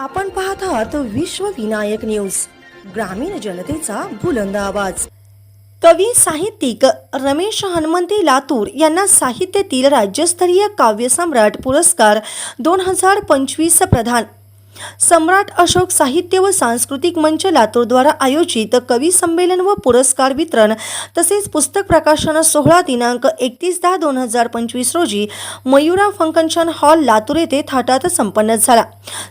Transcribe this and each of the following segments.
आपण पाहत आहात विश्व विनायक न्यूज ग्रामीण जनतेचा बुलंद आवाज. कवी साहित्यिक रमेश हनुमंते लातूर यांना साहित्यातील राज्यस्तरीय काव्यसम्राट पुरस्कार दोन हजार पंचवीस प्रधान सम्राट अशोक साहित्य व सांस्कृतिक मंच लातूरद्वारा आयोजित कवी संमेलन व पुरस्कार वितरण तसेच पुस्तक प्रकाशन सोहळा दिनांक एकतीस दहा दोन हजार पंचवीस रोजी मयुरा फंकशन हॉल लातूर येथे थाटात संपन्न झाला.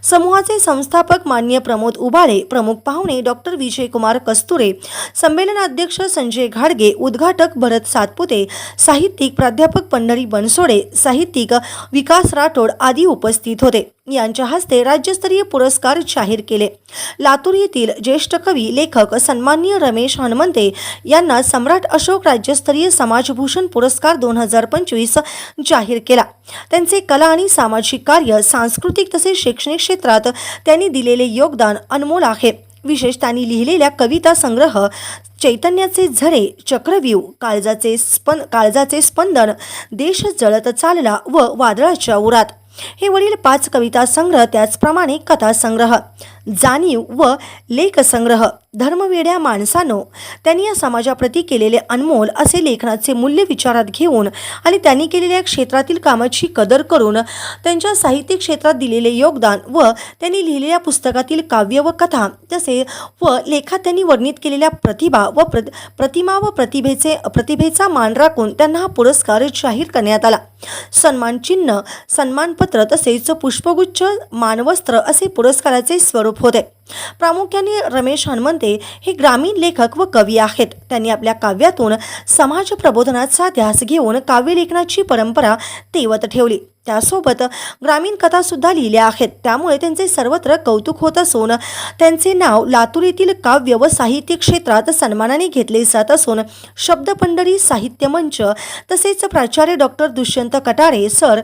समूहाचे संस्थापक मान्य प्रमोद उबाळे प्रमुख पाहुणे डॉक्टर विजयकुमार कस्तुरे संमेलनाध्यक्ष संजय घाडगे उद्घाटक भरत सातपुते साहित्यिक प्राध्यापक पंढरी बनसोडे साहित्यिक विकास राठोड आदी उपस्थित होते. यांच्या हस्ते राज्यस्तरीय पुरस्कार जाहीर केले. लातूर येथील ज्येष्ठ कवी लेखक सन्माननीय रमेश हनुमंते यांना सम्राट अशोक राज्यस्तरीय समाजभूषण पुरस्कार दोन हजार पंचवीस जाहीर केला. त्यांचे कला आणि सामाजिक कार्य सांस्कृतिक तसेच शैक्षणिक क्षेत्रात त्यांनी दिलेले योगदान अनमोल आहे. विशेष त्यांनी लिहिलेल्या कविता संग्रह चैतन्याचे झरे चक्रव्यूह काळजाचे स्पन काळजाचे स्पंदन देश जळत चालला व वादळाच्या उरात हे वरील पाच कविता संग्रह त्याचप्रमाणे कथा संग्रह जाणीव व लेखसंग्रह. धर्मवेड्या माणसानं त्यांनी या समाजाप्रती केलेले अनमोल असे लेखनाचे मूल्य विचारात घेऊन आणि त्यांनी केलेल्या क्षेत्रातील कामाची कदर करून त्यांच्या साहित्य क्षेत्रात दिलेले योगदान व त्यांनी लिहिलेल्या पुस्तकातील काव्य व कथा तसे व लेखात त्यांनी वर्णित केलेल्या प्रतिभा व प्र प्रतिमा व प्रतिभेचे प्रतिभेचा मान राखून त्यांना हा पुरस्कार जाहीर करण्यात आला. सन्मान चिन्ह सन्मानपत्र तसेच पुष्पगुच्छ मानवस्त्र असे पुरस्काराचे स्वरूप होते. प्रामुख्याने रमेश हनुमंते हे ग्रामीण लेखक व कवी आहेत. त्यांनी आपल्या काव्यातून समाज प्रबोधनाचा ध्यास घेऊन काव्यलेखनाची परंपरा तेवत ठेवली. त्यासोबत ग्रामीण कथा सुद्धा लिहिल्या आहेत. त्यामुळे त्यांचे सर्वत्र कौतुक होत असून त्यांचे नाव लातूर येथील काव्य व साहित्य क्षेत्रात सन्मानाने घेतले जात असून शब्दपंढरी साहित्य मंच तसेच प्राचार्य डॉक्टर दुष्यंत कटारे सर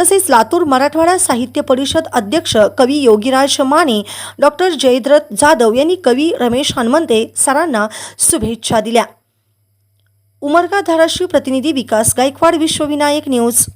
तसेच लातूर मराठवाडा साहित्य परिषद अध्यक्ष कवी योगीराज माने डॉक्टर जयद्रथ जाधव यांनी कवी रमेश हनुमंते सरांना शुभेच्छा दिल्या. उमरगा धाराशिव प्रतिनिधी विकास गायकवाड विश्वविनायक न्यूज.